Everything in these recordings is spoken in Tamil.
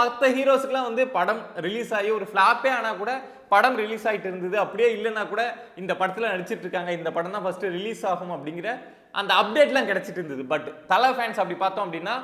மற்ற ஹீரோஸ்க்குலாம் வந்து படம் ரிலீஸ் ஆகி ஒரு ஃப்ளாப்பே ஆனால் கூட படம் ரிலீஸ் ஆகிட்டு இருந்தது. அப்படியே இல்லைன்னா கூட இந்த படத்தில் நடிச்சிட்டு இருக்காங்க. இந்த படம் தான் ஃபஸ்ட்டு ரிலீஸ் ஆகும் அப்படிங்கிற அந்த அப்டேட்லாம் கிடச்சிட்டு இருந்தது. பட் தலை ஃபேன்ஸ் அப்படி பார்த்தோம் அப்படின்னா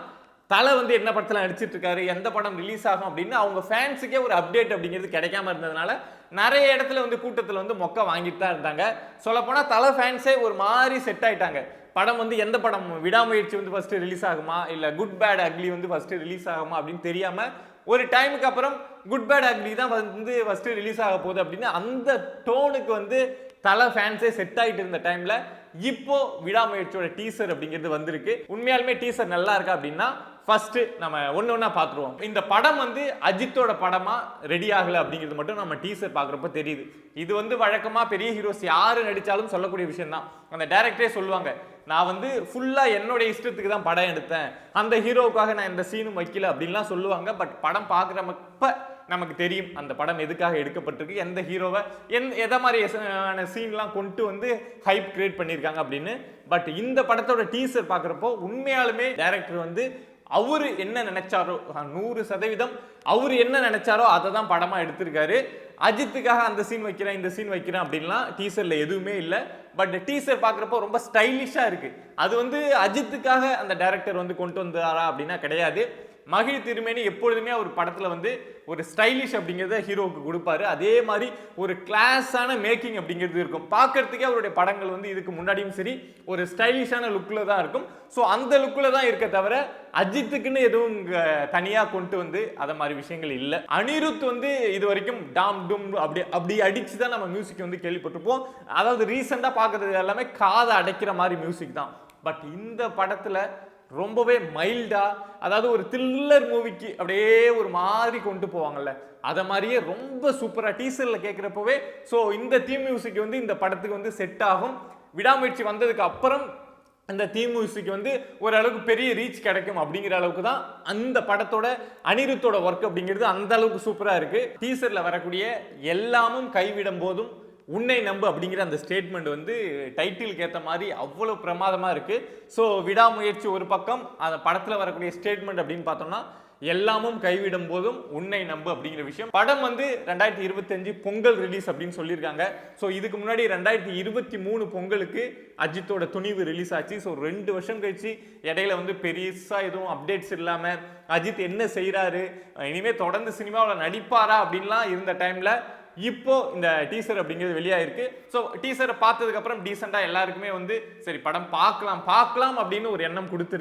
தலை வந்து என்ன படத்தில் நடிச்சிட்டு இருக்காரு எந்த படம் ரிலீஸ் ஆகும் அப்படின்னு அவங்க ஃபேன்ஸுக்கே ஒரு அப்டேட் அப்படிங்கிறது கிடைக்காம இருந்ததுனால நிறைய இடத்துல வந்து கூட்டத்தில் வந்து மொக்க வாங்கிட்டு தான் இருந்தாங்க. சொல்லப்போனால் தலை ஃபேன்ஸே ஒரு மாதிரி செட் ஆயிட்டாங்க. படம் வந்து எந்த படம்? விடாமுயற்சி வந்து ஃபர்ஸ்ட் ரிலீஸ் ஆகுமா? இல்லை குட் பேட் அக்லி வந்து ஃபர்ஸ்ட் ரிலீஸ் ஆகுமா அப்படின்னு தெரியாம ஒரு டைமுக்கு அப்புறம் குட் பேட் அக்லி தான் வந்து ஃபர்ஸ்ட் ரிலீஸ் ஆக போகுது அப்படின்னு அந்த டோனுக்கு வந்து தலை ஃபேன்ஸே செட் ஆகிட்டு இருந்த டைமில் இப்போ விடாமுயற்சியோட டீசர் அப்படிங்கிறது வந்திருக்கு. உண்மையாலுமே டீசர் நல்லா இருக்கா அப்படின்னா ஃபர்ஸ்ட் நம்ம ஒன்று ஒன்றா பார்த்துருவோம். இந்த படம் வந்து அஜித்தோட படமாக ரெடி ஆகலை அப்படிங்கிறது மட்டும் நம்ம டீசர் பார்க்குறப்ப தெரியுது. இது வந்து வழக்கமாக பெரிய ஹீரோஸ் யார் நடித்தாலும் சொல்லக்கூடிய விஷயம் தான் அந்த டேரக்டரே சொல்லுவாங்க நான் வந்து ஃபுல்லாக என்னுடைய இஷ்டத்துக்கு தான் படம் எடுத்தேன். அந்த ஹீரோவுக்காக நான் இந்த சீனும் வைக்கல அப்படின்லாம் சொல்லுவாங்க. பட் படம் பார்க்குறப்ப நமக்கு தெரியும் அந்த படம் எதுக்காக எடுக்கப்பட்டிருக்கு எந்த ஹீரோவை எந் எதை மாதிரி சீன்லாம் கொண்டு வந்து ஹைப் கிரியேட் பண்ணியிருக்காங்க அப்படின்னு. பட் இந்த படத்தோட டீசர் பார்க்குறப்போ உண்மையாலுமே டேரக்டர் வந்து அவர் என்ன நினைச்சாரோ நூறு சதவீதம் அவர் என்ன நினைச்சாரோ அதை தான் படமாக எடுத்திருக்காரு. அஜித்துக்காக அந்த சீன் வைக்கிறேன் இந்த சீன் வைக்கிறேன் அப்படின்லாம் டீசரில் எதுவுமே இல்லை. பட் டீசர் பார்க்குறப்போ ரொம்ப ஸ்டைலிஷாக இருக்குது அது வந்து அஜித்துக்காக அந்த டேரக்டர் வந்து கொண்டு வந்தாரா அப்படின்னா கிடையாது. மகிழ் திருமேனி எப்பொழுதுமே அவர் படத்தில் வந்து ஒரு ஸ்டைலிஷ் அப்படிங்கிறத ஹீரோவுக்கு கொடுப்பாரு. அதே மாதிரி ஒரு கிளாஸான மேக்கிங் அப்படிங்கிறது இருக்கும். பார்க்கறதுக்கே அவருடைய படங்கள் வந்து இதுக்கு முன்னாடியும் சரி ஒரு ஸ்டைலிஷான லுக்கில் தான் இருக்கும். ஸோ அந்த லுக்கில் தான் இருக்க தவிர அஜித்துக்குன்னு எதுவும் தனியாக கொண்டு வந்து அதை மாதிரி விஷயங்கள் இல்லை. அனிருத் வந்து இது வரைக்கும் டாம் டும் அப்படி அப்படி அடித்து தான் நம்ம மியூசிக் வந்து கேள்விப்பட்டிருப்போம். அதாவது ரீசெண்டாக பார்க்குறது எல்லாமே காதை அடைக்கிற மாதிரி மியூசிக் தான். பட் இந்த படத்தில் ரொம்பவே மைல்டாக அதாவது ஒரு த்ரில்லர் மூவிக்கு அப்படியே ஒரு மாதிரி கொண்டு போவாங்கல்ல. அதை மாதிரியே ரொம்ப சூப்பராக டீசரில் கேட்குறப்பவே ஸோ இந்த தீம் மியூசிக் வந்து இந்த படத்துக்கு வந்து செட் ஆகும். விடாமுயற்சி வந்ததுக்கு அப்புறம் அந்த தீம் மியூசிக் வந்து ஓரளவுக்கு பெரிய ரீச் கிடைக்கும் அப்படிங்கிற அளவுக்கு தான் அந்த படத்தோட அனிருத்தோட ஒர்க் அப்படிங்கிறது அந்த அளவுக்கு சூப்பராக இருக்குது டீசரில் வரக்கூடிய எல்லாமும் கைவிடும் போதும் உன்னை நம்பு அப்படிங்கிற அந்த ஸ்டேட்மெண்ட் வந்து டைட்டிலுக்கு ஏற்ற மாதிரி அவ்வளோ பிரமாதமாக இருக்குது ஸோ விடாமுயற்சி ஒரு பக்கம் அந்த படத்தில் வரக்கூடிய ஸ்டேட்மெண்ட் அப்படின்னு பார்த்தோம்னா எல்லாமும் கைவிடும் போதும் உன்னை நம்பு அப்படிங்கிற விஷயம். படம் வந்து ரெண்டாயிரத்தி இருபத்தஞ்சு பொங்கல் ரிலீஸ் அப்படின்னு சொல்லியிருக்காங்க. ஸோ இதுக்கு முன்னாடி ரெண்டாயிரத்தி இருபத்தி மூணு பொங்கலுக்கு அஜித்தோட துணிவு ரிலீஸ் ஆச்சு. ஸோ ரெண்டு வருஷம் கழிச்சு இடையில வந்து பெருசாக எதுவும் அப்டேட்ஸ் இல்லாமல் அஜித் என்ன செய்கிறாரு இனிமேல் தொடர்ந்து சினிமாவில் நடிப்பாரா அப்படின்லாம் இருந்த டைமில் இப்போ இந்த டீசர் அப்படிங்கிறது வெளியாயிருக்கு. ஸோ டீசரை பார்த்ததுக்கப்புறம் டீசெண்டாக எல்லாருக்குமே வந்து சரி படம் பார்க்கலாம் பார்க்கலாம் அப்படின்னு ஒரு எண்ணம் கொடுத்துருக்கு.